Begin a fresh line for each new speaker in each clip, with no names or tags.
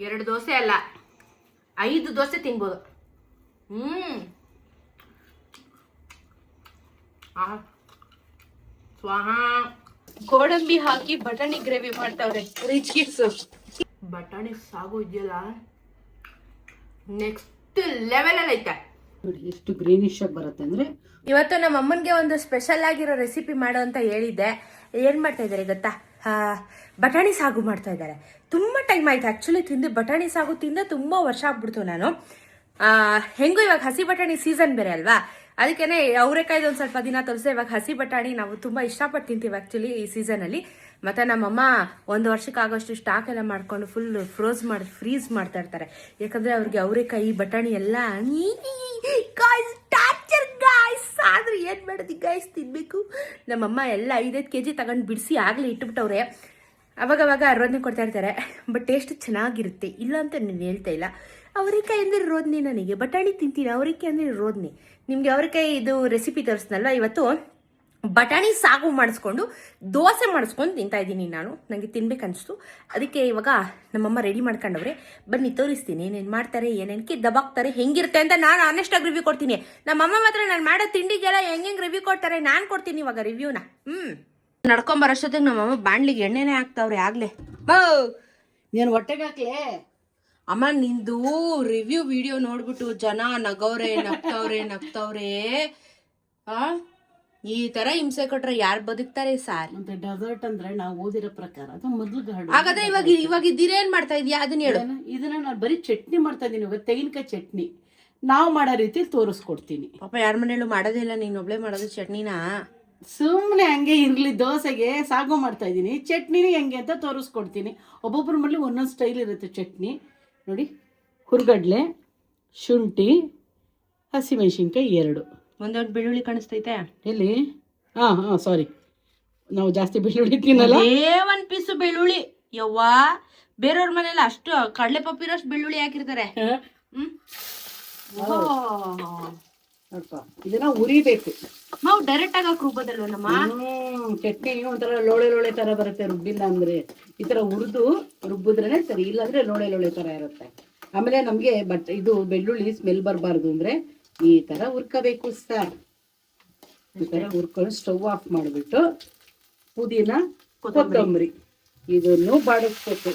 ಎರಡು ದೋಸೆ ಅಲ್ಲ ಐದು ದೋಸೆ ತಿನ್ಬೋದು. ಹ್ಮ್. ಆ, ಸ್ವಾಹ.
ಗೋಡಂಬಿ ಹಾಕಿ ಬಟಾಣಿ ಗ್ರೇವಿ ಮಾಡ್ತಾವ್ರೆ ರಿಚ್ ಕಿಡ್ಸ್.
ಬಟಾಣಿ ಸಾಗು ಇದೆಯಲ್ಲ? ನೆಕ್ಸ್ಟ್ ಲೆವೆಲಲ್ಲಿ ಐತೆ.
ನೋಡಿ ಎಷ್ಟು ಗ್ರೀನಿಶ್ ಆಗಿ ಬರುತ್ತೆ ಅಂದ್ರೆ
ಇವತ್ತು ನಮ್ಮ ಅಮ್ಮನಿಗೆ ಒಂದು ಸ್ಪೆಷಲ್ ಆಗಿರೋ ರೆಸಿಪಿ ಮಾಡೋ ಅಂತ ಹೇಳಿದ್ದೆ. ಏನ್ ಮಾಡ್ತಾ ಇದಾರೆ ಗೊತ್ತಾ? ಬಟಾಣಿ ಸಾಗು ಮಾಡ್ತಾ ಇದ್ದಾರೆ. ತುಂಬ ಟೈಮ್ ಆಯ್ತು. ಆ್ಯಕ್ಚುಲಿ ತಿಂದು ಬಟಾಣಿ ಸಾಗು ತಿಂದ ತುಂಬ ವರ್ಷ ಆಗ್ಬಿಡ್ತು ನಾನು. ಹೆಂಗೂ ಇವಾಗ ಹಸಿ ಬಟಾಣಿ ಸೀಸನ್ ಬೇರೆ ಅಲ್ವಾ? ಅದಕ್ಕೇನೆ ಅವರೆಕಾಯ್ದು ಒಂದು ಸ್ವಲ್ಪ ದಿನ ತೋರಿಸಿ ಇವಾಗ ಹಸಿ ಬಟಾಣಿ ನಾವು ತುಂಬ ಇಷ್ಟಪಟ್ಟು ತಿಂತೀವಿ ಆ್ಯಕ್ಚುಲಿ ಈ ಸೀಸನಲ್ಲಿ ಮತ್ತು ನಮ್ಮಮ್ಮ ಒಂದು ವರ್ಷಕ್ಕಾಗೋಷ್ಟು ಸ್ಟಾಕ್ ಎಲ್ಲ ಮಾಡ್ಕೊಂಡು ಫುಲ್ ಫ್ರೋಸ್ ಮಾಡಿ ಫ್ರೀಸ್ ಮಾಡ್ತಾ ಇರ್ತಾರೆ. ಯಾಕಂದರೆ ಅವ್ರಿಗೆ ಅವರೆಕಾಯಿ ಬಟಾಣಿ ಎಲ್ಲ ಆದ್ರೆ ಏನು ಮಾಡೋದು ಗಾಯ್ಸ್ ತಿನ್ನಬೇಕು ನಮ್ಮಮ್ಮ ಎಲ್ಲ ಐದೈದು ಕೆ ಜಿ ತಗೊಂಡು ಬಿಡಿಸಿ ಆಗಲೇ ಇಟ್ಬಿಟ್ಟವ್ರೆ. ಅವಾಗವಾಗ ಅರೋದನೆ ಕೊಡ್ತಾ ಇರ್ತಾರೆ. ಬಟ್ ಟೇಸ್ಟ್ ಚೆನ್ನಾಗಿರುತ್ತೆ. ಇಲ್ಲ ಅಂತ ನಾನು ಹೇಳ್ತಾ ಇಲ್ಲ. ಅವರೆಕಾಯಿ ಅಂದರೆ ರೋದ್ನಿ ನನಗೆ. ಬಟಾಣಿ ತಿಂತೀನಿ ಅವರೆಕಾಯಿ ಅಂದರೆ ರೋದ್ನಿ. ನಿಮಗೆ ಅವರೆಕಾಯಿ ಇದು ರೆಸಿಪಿ ತೋರಿಸ್ನಲ್ವ ಇವತ್ತು? ಬಟಾಣಿ ಸಾಗು ಮಾಡಿಸ್ಕೊಂಡು ದೋಸೆ ಮಾಡಿಸ್ಕೊಂಡು ತಿಂತಾ ಇದ್ದೀನಿ ನಾನು. ನನಗೆ ತಿನ್ಬೇಕನ್ನಿಸ್ತು ಅದಕ್ಕೆ ಇವಾಗ ನಮ್ಮಮ್ಮ ರೆಡಿ ಮಾಡ್ಕೊಂಡವ್ರೆ ಬನ್ನಿ ತೋರಿಸ್ತೀನಿ ಏನೇನು ಮಾಡ್ತಾರೆ ಏನೇನಕ್ಕೆ ದಬಾಕ್ತಾರೆ ಹೆಂಗಿರುತ್ತೆ ಅಂತ ನಾನು ಆನೆಸ್ಟಾಗಿ ರಿವ್ಯೂ ಕೊಡ್ತೀನಿ. ನಮ್ಮಮ್ಮ ಮಾತ್ರ ನಾನು ಮಾಡೋ ತಿಂಡಿಗೆಲ್ಲ ಹೆಂಗೆ ರಿವ್ಯೂ ಕೊಡ್ತಾರೆ ನಾನು ಕೊಡ್ತೀನಿ ಇವಾಗ ರಿವ್ಯೂನ ಹ್ಞೂ ನಡ್ಕೊಂಬರೋಷ್ಟೊತ್ತಿಗೆ ನಮ್ಮಮ್ಮ ಬಾಣ್ಲಿಗೆ ಎಣ್ಣೆನೇ ಹಾಕ್ತಾವ್ರೆ ಬೋ
ನೀನು ಹೊಟ್ಟೆಗೆ ಹಾಕ್ಲೇ?
ಅಮ್ಮ ನಿಂದು ರಿವ್ಯೂ ವಿಡಿಯೋ ನೋಡ್ಬಿಟ್ಟು ಜನ ನಗವ್ರೆ ನಗ್ತವ್ರೆ ನಗ್ತವ್ರೆ. ಆ? ಈ ತರ ಹಿಂಸೆ ಕೊಟ್ರೆ ಯಾರು ಬದುಕ್ತಾರೆ ಸಾರ್?
ಮತ್ತೆ ಡೆಸರ್ಟ್ ಅಂದ್ರೆ ನಾವು ಓದಿರೋ ಪ್ರಕಾರ ಅದು ಮೊದಲು ಗಾಡು.
ಹಾಗಾದ್ರೆ ಇವಾಗ ಇವಾಗ ಇದಿರೇನ್ ಮಾಡ್ತಾ ಇದೀಯಾ? ಅದನ್ನ ಹೇಳು.
ಇದನ್ನ- ಇದನ್ನ ನಾನು ಬರೀ ಚಟ್ನಿ ಮಾಡ್ತಾ ಇದೀನಿ ಇವಾಗ ತೆಂಗಿನಕಾಯಿ ಚಟ್ನಿ. ನಾವು ಮಾಡೋ ರೀತಿ ತೋರಿಸ್ಕೊಡ್ತೀನಿ.
ಪಾಪ ಯಾರ ಮನೇಲೂ ಮಾಡೋದೇ ಇಲ್ಲ ನೀನ್ ಒಬ್ಳೆ ಮಾಡೋದು ಚಟ್ನಿನ?
ಸುಮ್ಮನೆ ಹಂಗೆ ಇರ್ಲಿ ದೋಸೆಗೆ ಸಾಗು ಮಾಡ್ತಾ ಇದೀನಿ ಚಟ್ನಿನೇ ಹೆಂಗೆ ಅಂತ ತೋರಿಸ್ಕೊಡ್ತೀನಿ. ಒಬ್ಬೊಬ್ಬರ ಮನೇಲಿ ಒಂದೊಂದು ಸ್ಟೈಲ್ ಇರುತ್ತೆ ಚಟ್ನಿ. ನೋಡಿ ಹುರ್ಗಡ್ಲೆ ಶುಂಠಿ ಹಸಿಮೆಣಸಿನ್ಕಾಯಿ ಎರಡು.
ಒಂದೊಂದು ಬೆಳ್ಳುಳ್ಳಿ ಕಾಣಿಸ್ತೈತೆ?
ಎಲ್ಲಿ? ಹಾ ಹಾ ಸಾರಿ ನಾವು ಜಾಸ್ತಿ ಬೆಳ್ಳುಳ್ಳಿ ತಿನ್ನಲ್ಲ
ಏ ಒಂದು ಪೀಸ್ ಬೆಳ್ಳುಳ್ಳಿ. ಯವ್ವ ಬೇರೆಯವ್ರ ಮನೇಲಿ ಅಷ್ಟು ಕಡಲೆ ಪಪ್ಪಿರೋಷ್ಟು ಬೆಳ್ಳುಳ್ಳಿ ಹಾಕಿರ್ತಾರೆ. ಹ್ಮ್?
ಇದನ್ನ ಉರಿಬೇಕು
ನಾವು ಡೈರೆಕ್ಟ್ ಆಗಿ ಹಾಕಿ ರುಬ್ಬೋದಲ್ವ ನಮ್ಮ.
ಹ್ಮ್ ಚಟ್ನಿ ಒಂಥರ ಲೋಳೆ ಲೋಳೆ ತರ ಬರುತ್ತೆ ರುಬ್ಬಿಲ್ಲ ಅಂದ್ರೆ. ಈ ತರ ಹುರಿದು ರುಬ್ಬಿದ್ರೇನೆ ಸರಿ ಇಲ್ಲಾಂದ್ರೆ ಲೋಳೆ ಲೋಳೆ ತರ ಇರುತ್ತೆ. ಆಮೇಲೆ ನಮ್ಗೆ ಬಟ್ ಇದು ಬೆಳ್ಳುಳ್ಳಿ ಸ್ಮೆಲ್ ಬರಬಾರ್ದು ಅಂದ್ರೆ ಈ ತರ ಹುರ್ಕೋಬೇಕು ಸರ್. ಈ ತರ ಹುರ್ಕೊಂಡು ಸ್ಟವ್ ಆಫ್ ಮಾಡಿಬಿಟ್ಟು ಪುದೀನ ಕೊತ್ತಂಬರಿ. ಇದನ್ನು ಬಾಡಿಸ್ಬೇಕು.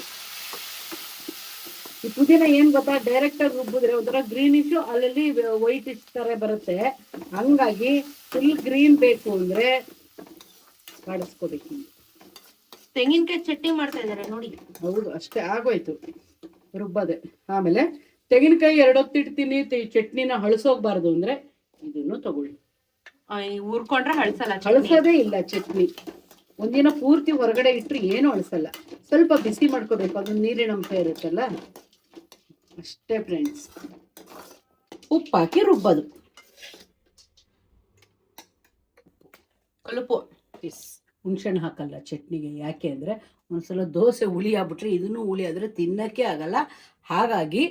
ಈ ಪುದೀನ ಏನ್ ಗೊತ್ತಾ? ಡೈರೆಕ್ಟ್ ಆಗಿ ರುಬ್ಬಿದ್ರೆ ಒಂಥರ ಗ್ರೀನಿಶ್ ಅಲ್ಲಲ್ಲಿ ವೈಟ್ ತರ ಬರುತ್ತೆ. ಹಂಗಾಗಿ ಫುಲ್ ಗ್ರೀನ್ ಬೇಕು ಅಂದ್ರೆ ಬಾಡಿಸ್ಕೋಬೇಕು.
ತೆಂಗಿನಕಾಯಿ ಚಟ್ನಿ ಮಾಡ್ತಾ ಇದಾರೆ ನೋಡಿ.
ಹೌದು ಅಷ್ಟೇ ಆಗೋಯ್ತು ರುಬ್ಬದೆ. ಆಮೇಲೆ ತೆಂಗಿನಕಾಯಿ ಎರಡೊತ್ತಿಡ್ತೀನಿ ಈ ಚಟ್ನಿನ ಹಳಸೋಗ್ಬಾರ್ದು ಅಂದ್ರೆ ಇದನ್ನು ತಗೊಳ್ಳಿ.
ಹುರ್ಕೊಂಡ್ರೆ ಹಳ್ಸಲ್ಲ.
ಹಳಸೋದೇ ಇಲ್ಲ ಚಟ್ನಿ. ಒಂದಿನ ಪೂರ್ತಿ ಹೊರಗಡೆ ಇಟ್ಟರೆ ಏನು ಅಳಿಸಲ್ಲ ಸ್ವಲ್ಪ ಬಿಸಿ ಮಾಡ್ಕೋಬೇಕು ಅದು ನೀರಿನ ಅಂಶ ಇರುತ್ತಲ್ಲ? ಅಷ್ಟೇ ಫ್ರೆಂಡ್ಸ್ ಉಪ್ಪು ಹಾಕಿ ರುಬ್ಬೋದು.
ಕಲುಪು.
ಎಸ್ ಹುಣ್ಸೆಣ್ಣು ಹಾಕಲ್ಲ ಚಟ್ನಿಗೆ ಯಾಕೆ ಅಂದರೆ ಒಂದ್ಸಲ ದೋಸೆ ಹುಳಿ ಆಗ್ಬಿಟ್ರೆ ಇದನ್ನು ಹುಳಿ ಆದರೆ ತಿನ್ನೋಕ್ಕೆ ಆಗಲ್ಲ. ಹಾಗಾಗಿ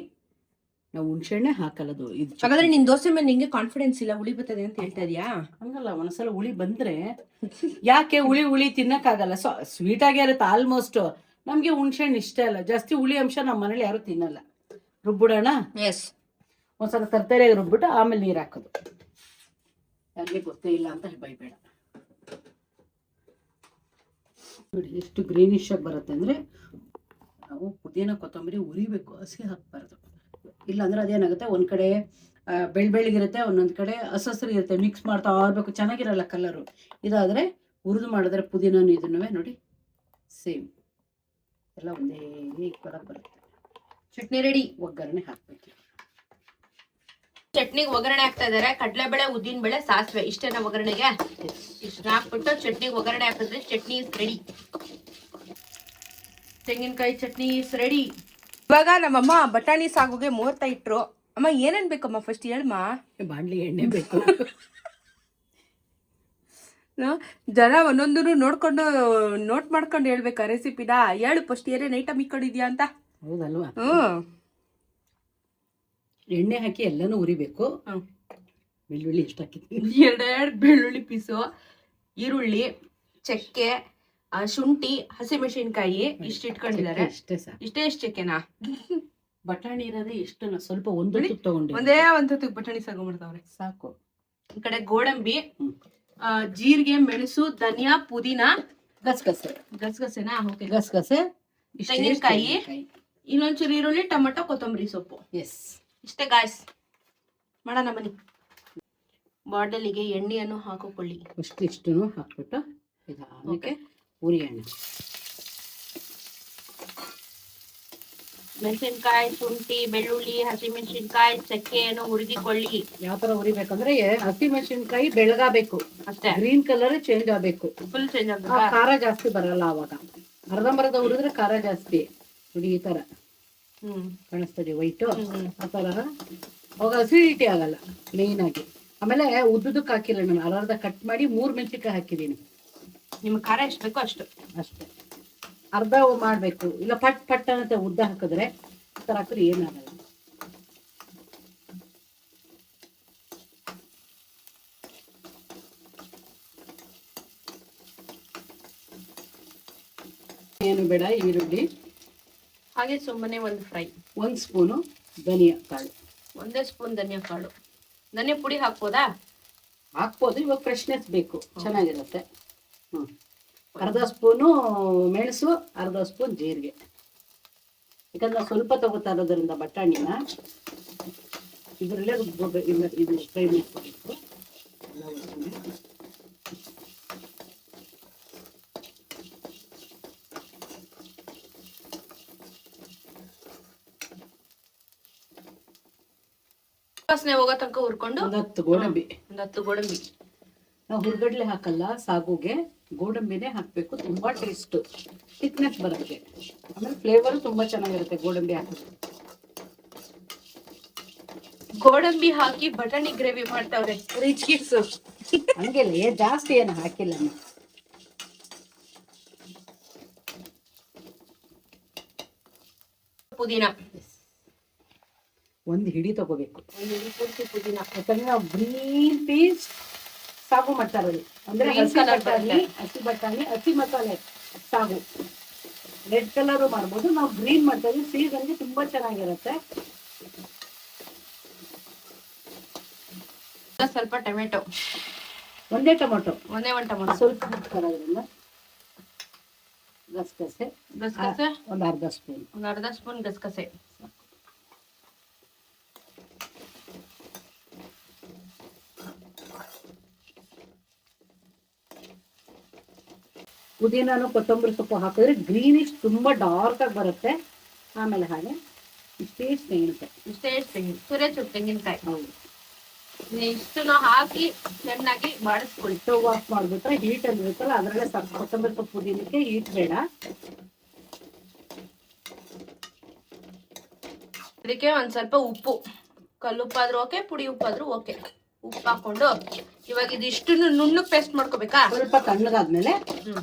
ನಾವು ಹುಣಸೆಣ್ಣೆ ಹಾಕಲ್ಲದು ಇದು.
ಹಾಗಾದ್ರೆ ನಿನ್ ದೋಸೆ ಮೇಲೆ ನಿಂಗೆ ಕಾನ್ಫಿಡೆನ್ಸ್ ಇಲ್ಲ ಹುಳಿ ಬರ್ತದೆ ಅಂತ ಹೇಳ್ತಾ ಇದೀಯಾ?
ಹಂಗಲ್ಲ ಒಂದ್ಸಲ ಹುಳಿ ಬಂದ್ರೆ ಯಾಕೆ ಹುಳಿ ಹುಳಿ ತಿನ್ನಕ್ಕಾಗಲ್ಲ? ಸೊ ಸ್ವೀಟ್ ಆಗೇ ಇರುತ್ತೆ ಆಲ್ಮೋಸ್ಟ್ ನಮಗೆ ಹುಣ್ಸೆಹಣ್ಣು ಇಷ್ಟ ಇಲ್ಲ. ಜಾಸ್ತಿ ಹುಳಿ ಅಂಶ ನಮ್ಮ ಮನೇಲಿ ಯಾರು ತಿನ್ನಲ್ಲ. ರುಬ್ಬಿಡೋಣ?
ಎಸ್
ಒಂದ್ಸಲ ತರ್ತರಿಯಾಗಿ ರುಬ್ಬಿಟ್ಟು ಆಮೇಲೆ ನೀರು ಹಾಕೋದು. ಯಾರಿಗೆ ಗೊತ್ತೇ ಇಲ್ಲ ಅಂತ ಬೈಬೇಡ. ನೋಡಿ ಎಷ್ಟು ಗ್ರೀನಿಶ್ ಆಗಿ ಬರುತ್ತೆ ಅಂದ್ರೆ ನಾವು ಪುದೀನ ಕೊತ್ತಂಬರಿ ಉರಿಬೇಕು ಹಸಿ ಹಾಕ್ಬಾರ್ದು. ಇಲ್ಲಾಂದ್ರೆ ಅದೇನಾಗುತ್ತೆ ಒಂದ್ ಕಡೆ ಬೆಳ್ ಬೆಳ್ಳಗಿರುತ್ತೆ ಒಂದೊಂದು ಕಡೆ ಅಸಸರಿ ಇರುತ್ತೆ ಮಿಕ್ಸ್ ಮಾಡ್ತಾ ಆರ್ಬೇಕು ಚೆನ್ನಾಗಿರಲ್ಲ ಕಲರು ಇದಾದ್ರೆ ಹುರಿದು ಮಾಡಿದ್ರೆ ಪುದೀನೂ ಇದನ್ನು ನೋಡಿ ಸೇಮ್ ಎಲ್ಲ ಒಂದೇ ಕಲರ್ ಬರುತ್ತೆ.
ಚಟ್ನಿ ರೆಡಿ
ಒಗ್ಗರಣೆ ಹಾಕ್ಬೇಕು.
ಚಟ್ನಿಗೆ ಒಗ್ಗರಣೆ ಹಾಕ್ತಾ ಇದಾರೆ. ಕಡಲೆಬೇಳೆ ಉದ್ದಿನ ಬೇಳೆ ಸಾಸಿವೆ ಇಷ್ಟೇನ ಒಗ್ಗರಣೆಗೆ? ಇಷ್ಟ ಹಾಕ್ಬಿಟ್ಟು ಚಟ್ನಿಗೆ ಒಗ್ಗರಣೆ ಹಾಕಿದ್ರೆ ಚಟ್ನಿ ಇಸ್ ರೆಡಿ ತೆಂಗಿನಕಾಯಿ ಚಟ್ನಿ ಇಸ್ ರೆಡಿ ಇವಾಗ ನಮ್ಮಮ್ಮ ಬಟಾಣಿ ಸಾಗುಗೆ ಮುಹೂರ್ತ ಇಟ್ರು. ಅಮ್ಮ ಏನೇನ್ ಬೇಕಮ್ಮ ಫಸ್ಟ್ ಹೇಳಮ್ಮ
ಬಾಂಡ್ಲಿ ಎಣ್ಣೆ ಬೇಕು.
ಜನ ಒಂದೊಂದು ನೋಡ್ಕೊಂಡು ನೋಟ್ ಮಾಡ್ಕೊಂಡು ಹೇಳ್ಬೇಕಾ ರೆಸಿಪಿನ ಹೇಳು ಫಸ್ಟ್ ಏನೇನ್ ಐಟಮ್ ಇಕ್ಕೊಂಡಿದ್ಯಾ ಅಂತ.
ಹೌದಲ್ವಾ?
ಹ್ಮ್
ಎಣ್ಣೆ ಹಾಕಿ ಎಲ್ಲಾನು ಉರಿಬೇಕು. ಬೆಳ್ಳುಳ್ಳಿ ಎಷ್ಟು ಹಾಕಿದ್ವಿ?
ಎರಡೆರಡು ಬೆಳ್ಳುಳ್ಳಿ ಪೀಸು ಈರುಳ್ಳಿ ಚಕ್ಕೆ ಶುಂಠಿ ಹಸಿಮೆಣಸಿನ್ಕಾಯಿ ಇಷ್ಟು ಇಟ್ಕೊಂಡಿದ್ದಾರೆ.
ಅಷ್ಟೇ ಸರ್.
ಇಷ್ಟೇ ಇಷ್ಟಕ್ಕೆನಾ
ಬಟಾಣಿ ಇರೋದೇ ಇಷ್ಟು ಸ್ವಲ್ಪ ಒಂದು
ತಗೊಂಡು
ತುತ್ತು
ಒಂದೇ ಒಂದ್ ತುತ್ತಿಗೆ ಬಟಾಣಿ ಸಾಗು ಮಾಡ್ತಾವ್ರೆ
ಸಾಕು.
ಈ ಕಡೆ ಗೋಡಂಬಿ ಜೀರಿಗೆ ಮೆಣಸು ಧನಿಯಾ ಪುದೀನ.
ಗಸಗಸೆ.
ಗಸಗಸೆನಾ? ಓಕೆ.
ಗಸಗಸೆ.
ತೆಂಗಿನಕಾಯಿ. ಇನ್ನೊಂಚೂರು ಈರುಳ್ಳಿ ಟೊಮೆಟೊ ಕೊತ್ತಂಬರಿ ಸೊಪ್ಪು.
ಎಸ್.
ಇಷ್ಟೇ ಗಾಯ್ಸ್ ಮಾಡೋಣ ಬನ್ನಿ. ಬಾಟಲಿಗೆ ಎಣ್ಣೆಯನ್ನು ಹಾಕಿಕೊಳ್ಳಿ.
ಇಷ್ಟು ಇಷ್ಟು ಹಾಕ್ಬಿಟ್ಟು ಇದು ಎಣ್ಣೆ.
ಮೆಣಸಿನ್ಕಾಯಿ ಶುಂಠಿ ಬೆಳ್ಳುಳ್ಳಿ ಹಸಿಮೆಣಸಿನ್ಕಾಯಿ ಚಕ್ಕೆಯನ್ನು ಹುರಿದಿಕೊಳ್ಳಿ.
ಯಾವ ತರ ಹುರಿಬೇಕಂದ್ರೆ ಹಸಿ ಮೆಣಸಿನ್ಕಾಯಿ ಬೆಳಗಾಬೇಕು.
ಅಷ್ಟೇ.
ಗ್ರೀನ್ ಕಲರ್ ಚೇಂಜ್ ಆಗ್ಬೇಕು.
ಫುಲ್ ಚೇಂಜ್ ಆಗ್ಬೇಕು?
ಖಾರ ಜಾಸ್ತಿ ಬರಲ್ಲ ಅವಾಗ. ಅರ್ಧಂಬರ್ಧ ಹುರಿದ್ರೆ ಖಾರ ಜಾಸ್ತಿ. ನೋಡಿ ಈ ತರ.
ಹ್ಮ್.
ಕಾಣಿಸ್ತದೆ ವೈಟು. ಆ ತರ. ಅವಾಗ ಅಸಿಡಿಟಿ ಆಗಲ್ಲ ಮೇನ್ ಆಗಿ. ಆಮೇಲೆ ಉದ್ದುದಕ್ಕೆ ಹಾಕಿಲ್ಲ ನಾನು ಅರ್ಧ ಕಟ್ ಮಾಡಿ ಮೂರ್ ಮೆಣಸಿನ್ಕಾಯಿ ಹಾಕಿದೀನಿ
ನಿಮ್ಗೆ ಖಾರ ಎಷ್ಟು ಬೇಕೋ ಅಷ್ಟು
ಅಷ್ಟೇ. ಅರ್ಧ ಮಾಡಬೇಕು. ಇಲ್ಲ ಪಟ್ ಪಟ್ ಅಂತ ಉದ್ದ ಹಾಕಿದ್ರೆ ಈ ಥರ ಹಾಕಿದ್ರೆ ಏನಾಗಲ್ಲ. ಏನು ಬೇಡ ಈರುಳ್ಳಿ.
ಹಾಗೆ ಸುಮ್ಮನೆ ಒಂದು ಫ್ರೈ.
ಒಂದು ಸ್ಪೂನು ಧನಿಯಾ ಕಾಳು.
ಒಂದೇ ಸ್ಪೂನ್ ಧನಿಯಾ ಕಾಳು. ಧನಿಯಾ ಪುಡಿ ಹಾಕ್ಬೋದಾ?
ಹಾಕ್ಬೋದು ಇವಾಗ ಫ್ರೆಶ್ನೆಸ್ ಬೇಕು. ಚೆನ್ನಾಗಿರುತ್ತೆ. ಹ್ಮ್. ಅರ್ಧ ಸ್ಪೂನು ಮೆಣಸು ಅರ್ಧ ಸ್ಪೂನ್ ಜೀರಿಗೆ. ಯಾಕಂದ್ರೆ ನಾವು ಸ್ವಲ್ಪ ತಗೋತಾ ಇರೋದ್ರಿಂದ ಬಟಾಣಿನ ಇದರಲ್ಲೇ ರುಬ್ಬೋಬೇಕು ಇದು ಫ್ರೈ ಮಾಡ್ಕೋಬೇಕು.
ವಾಸನೆ ಹೋಗೋ ತನಕ ಹುರ್ಕೊಂಡು
ಒಂದು ಹತ್ತು ಗೋಡಂಬಿ.
ಒಂದು ಹತ್ತು ಗೋಡಂಬಿ.
ನಾವು ಹುರ್ಗಡ್ಲೆ ಹಾಕಲ್ಲ ಸಾಗುಗೆ ಗೋಡಂಬಿನೇ ಹಾಕಬೇಕು ತುಂಬಾ ಟೇಸ್ಟ್ ಥಿಕ್ನೆಸ್ ಬರುತ್ತೆ. ಆಮೇಲೆ ಫ್ಲೇವರ್ ತುಂಬಾ ಚೆನ್ನಾಗಿರುತ್ತೆ ಗೋಡಂಬಿ ಹಾಕಿದ್ರೆ
ಗೋಡಂಬಿ ಹಾಕಿ ಬಟಾಣಿ ಗ್ರೇವಿ ಮಾಡ್ತಾವ್ರೆ ರಿಚ್ ಕಿಡ್ಸ್
ಹಂಗೆಲ್ಲ ಏ ಜಾಸ್ತಿ ಏನು ಹಾಕಿಲ್ಲ
ಪುದೀನ.
ಒಂದು ಹಿಡಿ ತಗೋಬೇಕು.
ಒಂದು ಹಿಡಿ ಪೂರ್ತಿ ಪುದೀನ.
ಯಾಕಂದ್ರೆ ನಾವು ಗ್ರೀನ್ ಪೀಸ್ ಸಾಗು ಮಾಡ್ತಾ ಇರೋದು ಅಂದ್ರೆ ಹಸಿ ಬಟಾಣಿ ಹಸಿ ಬಟಾಣಿ ಹಸಿ ಮಸಾಲೆ ಸಾಗು. ರೆಡ್ ಕಲರ್ ಮಾಡ್ಬೋದು. ನಾವು ಗ್ರೀನ್ ಮಾಡ್ತಾ ಸೀಸನ್ ಸೀಸನ್ಗೆ ತುಂಬಾ ಚೆನ್ನಾಗಿರುತ್ತೆ.
ಸ್ವಲ್ಪ ಟೊಮೆಟೊ.
ಒಂದೇ ಟೊಮೆಟೊ.
ಒಂದೇ ಒಂದು ಟೊಮೆಟೊ.
ಸ್ವಲ್ಪ ಹಾಕೋದ್ರಿಂದ ಗಸಗಸೆ.
ಗಸಗಸೆ?
ಒಂದು ಅರ್ಧ ಸ್ಪೂನ್.
ಒಂದು ಅರ್ಧ ಸ್ಪೂನ್ ಗಸಗಸೆ.
ಪುದೀನಾನು ಕೊತ್ತಂಬರಿ ಸೊಪ್ಪು ಹಾಕಿದ್ರೆ ಗ್ರೀನಿಶ್ ತುಂಬ ಡಾರ್ಕ್ ಆಗಿ ಬರುತ್ತೆ. ಆಮೇಲೆ ಹಾಗೆ ಇಷ್ಟೇ ತೆಂಗಿನಕಾಯಿ
ಇಷ್ಟೇ ತೆಂಗಿನ ಸುರೇಚು ತೆಂಗಿನಕಾಯಿ.
ಹೌದು.
ಇಷ್ಟನ್ನು ಹಾಕಿ ಚೆನ್ನಾಗಿ ಮಾಡಿಸ್ಕೊಳ್ಳಿ.
ಸ್ಟವ್ ಆಫ್ ಮಾಡ್ಬಿಟ್ರೆ ಹೀಟ್ ಅಲ್ಲಿ ಇರುತ್ತಲ್ಲ ಅದರಲ್ಲೇ ಸ್ವಲ್ಪ ಕೊತ್ತಂಬರಿ ಸೊಪ್ಪು ಪುದೀನಕ್ಕೆ ಹೀಟ್ ಬೇಡ.
ಅದಕ್ಕೆ ಒಂದ್ ಸ್ವಲ್ಪ ಉಪ್ಪು. ಕಲ್ಲುಪ್ಪಾದ್ರೂ ಓಕೆ ಪುಡಿ ಉಪ್ಪಾದ್ರೂ ಓಕೆ ಉಪ್ಪು ಹಾಕೊಂಡು ಇವಾಗ ಇದಿಷ್ಟನ್ನು ನುಣ್ಣಗೆ ಪೇಸ್ಟ್ ಮಾಡ್ಕೋಬೇಕಾ?
ಸ್ವಲ್ಪ ತಣ್ಣಗಾದ್ಮೇಲೆ
ಹ್ಮ್.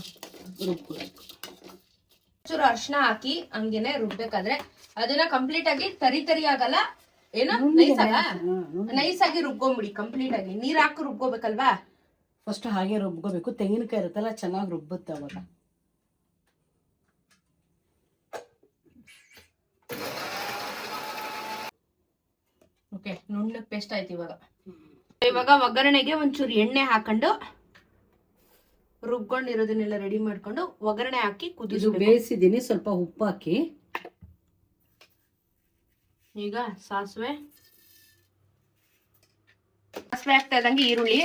ರುಬ್ಬೇಕು
ಚೂರು ಅರ್ಶಿನ ಹಾಕಿ ಹಂಗೇನೆ ರುಬ್ಬೇಕಾದ್ರೆ ಅದನ್ನ ಕಂಪ್ಲೀಟ್ ಆಗಿ ತರಿ ತರಿ ಆಗಲ್ಲ? ಏನೋ? ನೈಸ್ ಆಗ? ನೈಸ್ ಆಗಿ? ರುಬ್ಕೊಂಬಿಡಿ ಕಂಪ್ಲೀಟ್ ಆಗಿ. ನೀರ್ ಹಾಕಿ ರುಬ್ಕೋಬೇಕಲ್ವಾ?
ಫಸ್ಟ್ ಹಾಗೆ ರುಬ್ಕೋಬೇಕು. ತೆಂಗಿನಕಾಯಿ ಇರುತ್ತಲ್ಲ ಚೆನ್ನಾಗಿ ರುಬ್ಬುತ್ತೆ ಅವಾಗ.
ಓಕೆ ನುಣ್ಣಗೆ ಪೇಸ್ಟ್ ಆಯ್ತು ಇವಾಗ. ಇವಾಗ ಒಗ್ಗರಣೆಗೆ ಒಂಚೂರು ಎಣ್ಣೆ ಹಾಕೊಂಡು ರುಬ್ಕೊಂಡಿರೋದನ್ನೆಲ್ಲ ರೆಡಿ ಮಾಡ್ಕೊಂಡು ಒಗ್ಗರಣೆ ಹಾಕಿ ಬೇಯಿಸಿದೀನಿ
ಬೇಯಿಸಿದ್ದೀನಿ ಸ್ವಲ್ಪ ಉಪ್ಪು ಹಾಕಿ.
ಈಗ ಸಾಸಿವೆ. ಸಾಸಿವೆ ಹಾಕ್ತಾ ಇದ್ದಂಗೆ ಈರುಳ್ಳಿ.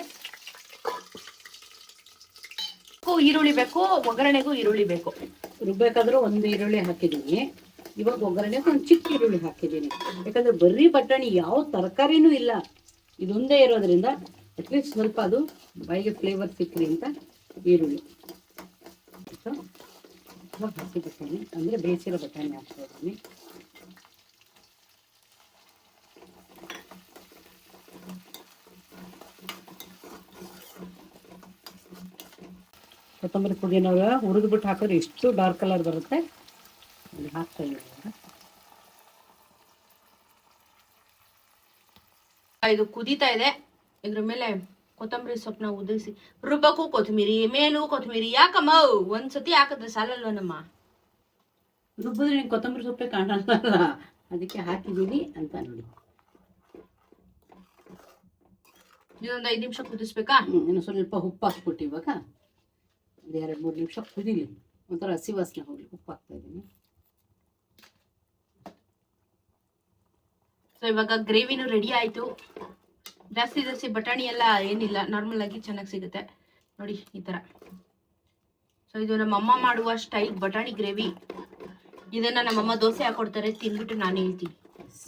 ಈರುಳ್ಳಿ ಬೇಕು ಒಗ್ಗರಣೆಗೂ ಈರುಳ್ಳಿ ಬೇಕು.
ರುಬ್ಬೇಕಾದ್ರೂ ಒಂದು ಈರುಳ್ಳಿ ಹಾಕಿದ್ದೀನಿ. ಇವಾಗ ಒಗ್ಗರಣೆಗೆ ಒಂದು ಚಿಕ್ಕ ಈರುಳ್ಳಿ ಹಾಕಿದ್ದೀನಿ. ಯಾಕಂದ್ರೆ ಬರೀ ಬಟಾಣಿ ಯಾವ ತರಕಾರಿನೂ ಇಲ್ಲ. ಇದೊಂದೇ ಇರೋದ್ರಿಂದ ಅಟ್ಲೀಸ್ಟ್ ಸ್ವಲ್ಪ ಅದು ಬಾಯಿಗೆ ಫ್ಲೇವರ್ ಸಿಕ್ಕಲಿ ಅಂತ ಈರುಳ್ಳಿ. ಹಸಿ ಬಟಾಣಿ, ಅಂದರೆ ಬೇಯಿಸಿರೋ ಬಟಾಣಿ ಹಾಕ್ತಾ ಇದ್ದೀನಿ. ಕೊತ್ತಂಬರಿ ಪುಡಿನ ಹುರಿದ್ಬಿಟ್ಟು ಹಾಕಿದ್ರೆ ಎಷ್ಟು ಡಾರ್ಕ್ ಕಲರ್ ಬರುತ್ತೆ? ಅಲ್ಲಿ ಹಾಕ್ತಾ ಇದ್ದೀನಿ ಇವಾಗ.
ಇದು ಕುದೀತಾ ಇದೆ. ಇದ್ರ ಮೇಲೆ ಕೊತ್ತಂಬರಿ ಸೊಪ್ಪನ್ನ ಉದಿಸಿ ರುಬ್ಬಕ್ಕೂ ಕೊತ್ತಂಬರಿ ಮೇಲೂ ಕೊತ್ತಂಬರಿ. ಯಾಕಮ್ಮ? ಒಂದ್ಸತಿ ಹಾಕಿದ್ರೆ ಸಾಲಲ್ವನಮ್ಮ
ರುಬ್ಬಿದ್ರೆ ಕೊತ್ತಂಬರಿ ಸೊಪ್ಪೆ ಕಾಣಲ್ಲ. ಅದಕ್ಕೆ ಹಾಕಿದ್ದೀನಿ ಅಂತ ನೋಡಿ.
ಇದೊಂದು ಐದು ನಿಮಿಷ ಕುದಿಸ್ಬೇಕಾ?
ಇನ್ನು ಸ್ವಲ್ಪ ಉಪ್ಪು ಹಾಕ್ಬಿಟ್ಟು ಇವಾಗ ಒಂದು ಎರಡು ಮೂರು ನಿಮಿಷ ಕುದೀಲಿ. ಒಂಥರ ಹಸಿ ವಾಸನೆ ಹೋಗ್ಲಿ. ಉಪ್ಪು ಹಾಕ್ತಾ ಇದ್ದೀನಿ.
ಸೊ ಇವಾಗ ಗ್ರೇವಿನೂ ರೆಡಿ ಆಯ್ತು. ಜಾಸ್ತಿ ಜಾಸ್ತಿ ಬಟಾಣಿ ಎಲ್ಲ ಏನಿಲ್ಲ ನಾರ್ಮಲ್ ಆಗಿ ಚೆನ್ನಾಗಿ ಸಿಗುತ್ತೆ. ನೋಡಿ, ಈ ತರ. ಸೊ ಇದು ನಮ್ಮ ಅಮ್ಮ ಮಾಡುವ ಸ್ಟೈಲ್ ಬಟಾಣಿ ಗ್ರೇವಿ ಇದನ್ನ ನಮ್ಮಮ್ಮ ದೋಸೆ ಹಾಕೊಡ್ತಾರೆ, ತಿಂದ್ಬಿಟ್ಟು ನಾನು ಹೇಳ್ತೀನಿ.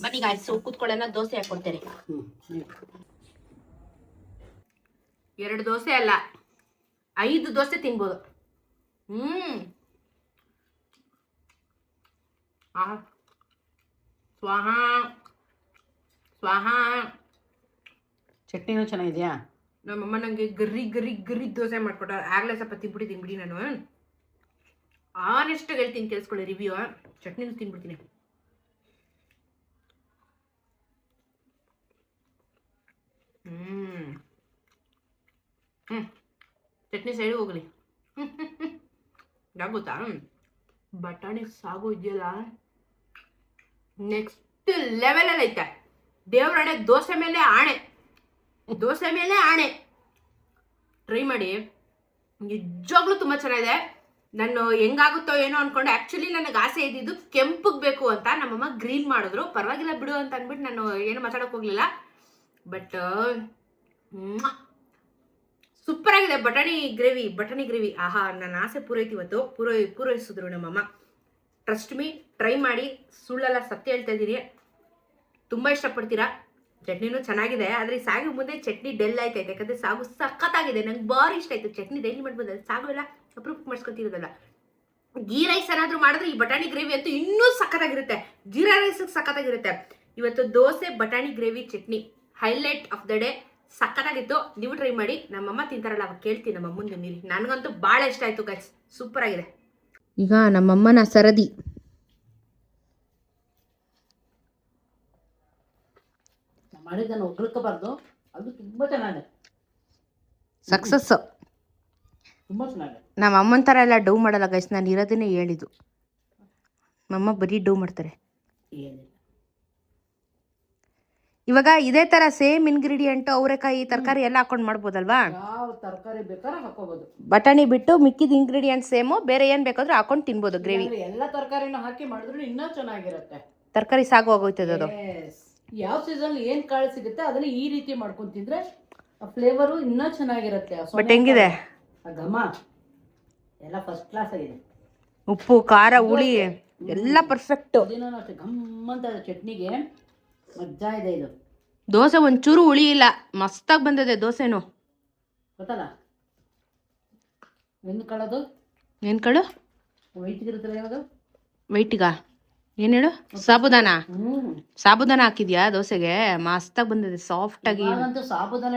ಬನ್ನಿ ಗಾಯ್ಸು ಕೂತ್ಕೊಳ್ಳೋಣ, ದೋಸೆ ಹಾಕೊಡ್ತಾರೆ ಎರಡು ದೋಸೆ ಅಲ್ಲ, ಐದು ದೋಸೆ ತಿನ್ಬೋದು. ಹ್ಮ್. ಆ, ಸ್ವಾಹ ಸ್ವಾಹ.
ಚಟ್ನಿನೂ ಚೆನ್ನಾಗಿದೆಯಾ?
ನಮ್ಮಮ್ಮ ನನಗೆ ಗರಿ ಗರಿ ಗರಿ ದೋಸೆ ಮಾಡ್ಕೊಟ್ಟ ಆಗ್ಲೇ ಸ್ವಲ್ಪ ತಿನ್ಬಿಟ್ಟು ತಿನ್ಬಿಡಿ ನಾನು. ಆನೆಸ್ಟ್ ಹೇಳ್ತೀನಿ ಕೇಳಿಸ್ಕೊಳ್ಳಿ ರಿವ್ಯೂ ಚಟ್ನಿನೂ ತಿನ್ಬಿಡ್ತೀನಿ. ಹ್ಞೂ ಹ್ಞೂ ಚಟ್ನಿ ಸೈಡ್ ಹೋಗಲಿ. ಗೊತ್ತಾ? ಬಟಾಣಿ ಸಾಗು ಇದೆಯಲ್ಲ? ನೆಕ್ಸ್ಟ್ ಲೆವೆಲಲ್ಲಿ ಐತೆ ದೇವ್ರಾಣೆ ದೋಸೆ ಮೇಲೆ ಆಣೆ. ದೋಸೆ ಮೇಲೆ ಆಣೆ. ಟ್ರೈ ಮಾಡಿ. ನಿಜವಾಗ್ಲೂ ತುಂಬ ಚೆನ್ನಾಗಿದೆ. ನಾನು ಹೆಂಗಾಗುತ್ತೋ ಏನೋ ಅನ್ಕೊಂಡೆ. ಆ್ಯಕ್ಚುಲಿ ನನಗೆ ಆಸೆ ಇದ್ದಿದ್ದು ಕೆಂಪಗೆ ಬೇಕು ಅಂತ ನಮ್ಮಮ್ಮ ಗ್ರೀನ್ ಮಾಡಿದ್ರು. ಪರವಾಗಿಲ್ಲ ಬಿಡು ಅಂತ ಅಂದ್ಬಿಟ್ಟು ನಾನು ಏನು ಮಾತಾಡೋಕೆ ಹೋಗಲಿಲ್ಲ. ಬಟ್ ಸೂಪರ್ ಆಗಿದೆ. ಬಟಾಣಿ ಗ್ರೇವಿ ಬಟಾಣಿ ಗ್ರೇವಿ. ಆಹಾ ನನ್ನ ಆಸೆ ಪೂರೈತಿ ಇವತ್ತು. ಪೂರೈ, ಪೂರೈಸಿದ್ರು ನಮ್ಮಮ್ಮ. ಟ್ರಸ್ಟ್ ಮೀ ಟ್ರೈ ಮಾಡಿ. ಸುಳ್ಳೆಲ್ಲ, ಸತ್ಯ ಹೇಳ್ತಾ ಇದ್ದೀನಿ. ತುಂಬ ಇಷ್ಟಪಡ್ತೀರಾ? ಚಟ್ನಿನೂ ಚೆನ್ನಾಗಿದೆ, ಆದರೆ ಸಾಗು ಮುಂದೆ ಚಟ್ನಿ ಡೆಲ್ ಆಯ್ತೈತೆ. ಯಾಕಂದರೆ ಸಾಗು ಸಖತ್ತಾಗಿದೆ. ನಂಗೆ ಭಾರಿ ಇಷ್ಟ ಆಯಿತು. ಚಟ್ನಿ ಡೈಲಿ ಮಾಡ್ಬೋದು. ಸಾಗು ಎಲ್ಲ ಅಪ್ರೂವ್ ಮಾಡಿಸ್ಕೊತಿರೋದಲ್ಲ. ಗೀ ರೈಸ್ ಏನಾದರೂ ಮಾಡಿದ್ರೆ ಈ ಬಟಾಣಿ ಗ್ರೇವಿ ಅಂತೂ ಇನ್ನೂ ಸಖತ್ತಾಗಿರುತ್ತೆ. ಜೀರಾ ರೈಸಿಗೆ ಸಖತ್ತಾಗಿರುತ್ತೆ. ಇವತ್ತು ದೋಸೆ, ಬಟಾಣಿ gravy, chutney. Highlight of the day ಸಖತ್ತಾಗಿತ್ತು. ನೀವು ಟ್ರೈ ಮಾಡಿ. ನಮ್ಮಮ್ಮ ತಿಂತಾರಲ್ಲ, ಅವಾಗ ಕೇಳ್ತೀನಿ ಮುಂದೆ ನೀರಿ ನನಗಂತೂ ಭಾಳ ಇಷ್ಟ ಆಯಿತು ಗೈಸ್ ಸೂಪರ್ ಆಗಿದೆ. ಈಗ ನಮ್ಮಮ್ಮನ ಸರದಿ.
ಮಾಡಿದ್ದನ್ನು ಒಗ್ಗಳ್ಕೋಬಾರ್ದು. ಅದು ತುಂಬ ಚೆನ್ನಾಗಿದೆ
ಸಕ್ಸಸ್
ತುಂಬ ಚೆನ್ನಾಗಿದೆ
ನಮ್ಮ ಅಮ್ಮನ ಥರ ಎಲ್ಲ ಡೌ ಮಾಡಲ್ಲ ಗೈಸ್ ನಾನು ಇರೋದನ್ನೇ ಹೇಳಿದ್ದು. ನಮ್ಮಮ್ಮ ಬರೀ ಡೌ ಮಾಡ್ತಾರೆ.
ಏನಿಲ್ಲ.
ಇವಾಗ ಇದೇ ಥರ ಸೇಮ್ ಇಂಗ್ರೀಡಿಯೆಂಟ್ ಅವರೆಕಾಯಿ ತರಕಾರಿ ಎಲ್ಲ ಹಾಕೊಂಡು ಮಾಡ್ಬೋದಲ್ವಾ?
ಯಾವ ತರಕಾರಿ ಬೇಕಾದ್ರೆ ಹಾಕೋಬೋದು
ಬಟಾಣಿ ಬಿಟ್ಟು ಮಿಕ್ಕಿದ ಇಂಗ್ರೀಡಿಯಂಟ್ ಸೇಮು ಬೇರೆ ಏನು ಬೇಕಾದ್ರೂ ಹಾಕೊಂಡು ತಿನ್ಬೋದು ಗ್ರೇವಿ
ಎಲ್ಲ ತರಕಾರಿನೂ ಹಾಕಿ ಮಾಡಿದ್ರು ಇನ್ನೂ ಚೆನ್ನಾಗಿರುತ್ತೆ.
ತರಕಾರಿ ಸಾಗು ಹೋಗೋಯ್ತದ ಅದು
Yes. ಯಾವ ಸೀಸನ್ ಏನ್ ಕಾಳು ಸಿಗುತ್ತೆ ಅದನ್ನ ಈ ರೀತಿ ಮಾಡ್ಕೊಂಡ್ ತಿಂದ್ರೆ ಆ ಫ್ಲೇವರು ಇನ್ನೂ ಚೆನ್ನಾಗಿರುತ್ತೆ.
ಬಟ್ ಹೆಂಗಿದೆ?
ಆ ಘಮ. ಎಲ್ಲ ಫಸ್ಟ್ ಕ್ಲಾಸ್ ಆಗಿದೆ.
ಉಪ್ಪು ಖಾರ ಹುಳಿ ಎಲ್ಲ ಪರ್ಫೆಕ್ಟ್
ಅಷ್ಟೇ ಘಮ್ ಅಂತ ಇದೆ ಚಟ್ನಿಗೆ ಮಜ್ಜಾ ಇದೆ ಇದು.
ದೋಸೆ ಒಂಚೂರು ಹುಳಿ ಇಲ್ಲ. ಮಸ್ತಾಗಿ ಬಂದಿದೆ ದೋಸೆನು.
ಗೊತ್ತಲ್ಲ? ನೆನ್ಕಳದು ಕಳದು?
ಏನು ಕಳು?
ವೈಟ್ಗಿರುತ್ತಲ್ಲ ಯಾವುದು
ವೈಟಿಗ ಏನು ಹೇಳು? ಸಾಬುದಾನ? ಸಾಬುದಾನ ಹಾಕಿದ್ಯಾ ದೋಸೆಗೆ? ಮಸ್ತಾಗಿ ಬಂದಿದೆ ಸಾಫ್ಟ್
ಆಗಿ. ಸಾಬುದಾನ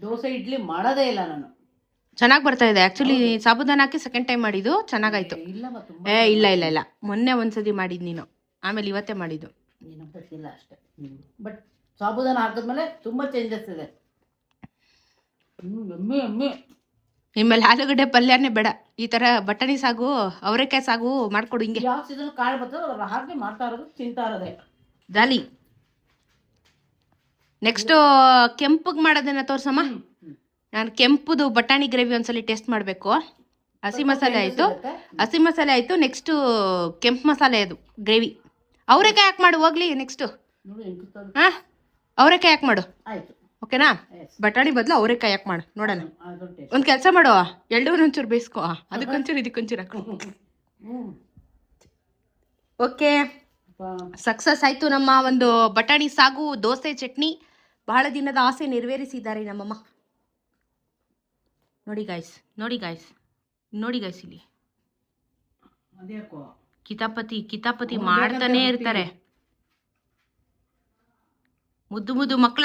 ದೋಸೆ ಇಡ್ಲಿ ಮಾಡೋದೇ ಇಲ್ಲ ನಾನು.
ಚೆನ್ನಾಗಿ ಬರ್ತಾ ಇದೆ. ಆಕ್ಚುಲಿ ಸಾಬುದಾನ ಹಾಕಿ ಸೆಕೆಂಡ್ ಟೈಮ್ ಮಾಡಿದ್ದು ಚೆನ್ನಾಗಾಯ್ತು. ಏ ಇಲ್ಲ ಇಲ್ಲ ಇಲ್ಲ. ಮೊನ್ನೆ ಒಂದ್ಸತಿ ಮಾಡಿದ್ ನೀನು. ಆಮೇಲೆ ಇವತ್ತೇ ಮಾಡಿದ್ದು.
ಗೊತ್ತಿಲ್ಲ ಅಷ್ಟೇ. ಬಟ್ ಸಾಬುದಾನ ಹಾಕಿದ್ಮೇಲೆ ತುಂಬಾ ಚೇಂಜಸ್ ಇದೆ. ಎಮ್ಮೆ
ಆಲೂಗಡ್ಡೆ ಪಲ್ಯನೇ ಬೇಡ. ಈ ತರ ಬಟಾಣಿ ಸಾಗು ಅವರೆಕಾಯಿ ಸಾಗು ಮಾಡ್ಕೊಡು ಹಿಂಗೆ.
ಯಾವ ಸೀಸನ್ ಕಾಳು ಬರ್ತದೆ ಹಾಕಿ ಮಾಡ್ತಾ ಇರೋದು ತಿಂತಾ ಇರೋದೇ.
ಜಾಲಿ ನೆಕ್ಸ್ಟ್ ಕೆಂಪಗೆ ಮಾಡೋದನ್ನ ತೋರ್ಸಮ್ಮ. ನಾನು ಕೆಂಪುದು ಬಟಾಣಿ ಗ್ರೇವಿ ಒಂದ್ಸಲಿ ಟೇಸ್ಟ್ ಮಾಡಬೇಕು. ಹಸಿ ಮಸಾಲೆ ಆಯಿತು. ಹಸಿ ಮಸಾಲೆ ಆಯಿತು ನೆಕ್ಸ್ಟ್ ಕೆಂಪು ಮಸಾಲೆ ಅದು ಗ್ರೇವಿ ಅವರೆಕಾಯಿ ಹಾಕಿ ಮಾಡು ಹೋಗ್ಲಿ ನೆಕ್ಸ್ಟು ಹಾಂ ಅವರೆಕಾಯಿ ಹಾಕಿ ಮಾಡು.
ಆಯ್ತು.
ಓಕೆನಾ? ಬಟಾಣಿ ಬದಲು ಅವರೆಕಾಯಿ ಯಾಕೆ ಮಾಡು. ನೋಡೋಣ. ಒಂದ್ ಕೆಲಸ ಮಾಡುವ ಎರಡು ಒಂಚೂರು ಬೇಯಿಸ್ಕೊ. ಅದಕ್ಕೊಂಚೂರು ಇದಕ್ಕೊಂಚೂರು ಹಾಕು. ಓಕೆ. ಸಕ್ಸಸ್ ಆಯಿತು ನಮ್ಮ ಒಂದು ಬಟಾಣಿ ಸಾಗು ದೋಸೆ ಚಟ್ನಿ. ಬಹಳ ದಿನದ ಆಸೆ ನೆರವೇರಿಸಿದ್ದಾರೆ ನಮ್ಮಮ್ಮ. ನೋಡಿ ಗಾಯ್ಸ್ ನೋಡಿ ಗಾಯ್ಸ್ ನೋಡಿ ಗಾಯ್ಸ್ ಇಲ್ಲಿ. ಕಿತಾಪತಿ ಕಿತಾಪತಿ
ಅವ್ರು
ಮಾಡ್ತಾನೆ ಇರ್ತಾರೆ. ಮುದ್ದು ಮುದ್ದು ಮಕ್ಕಳ?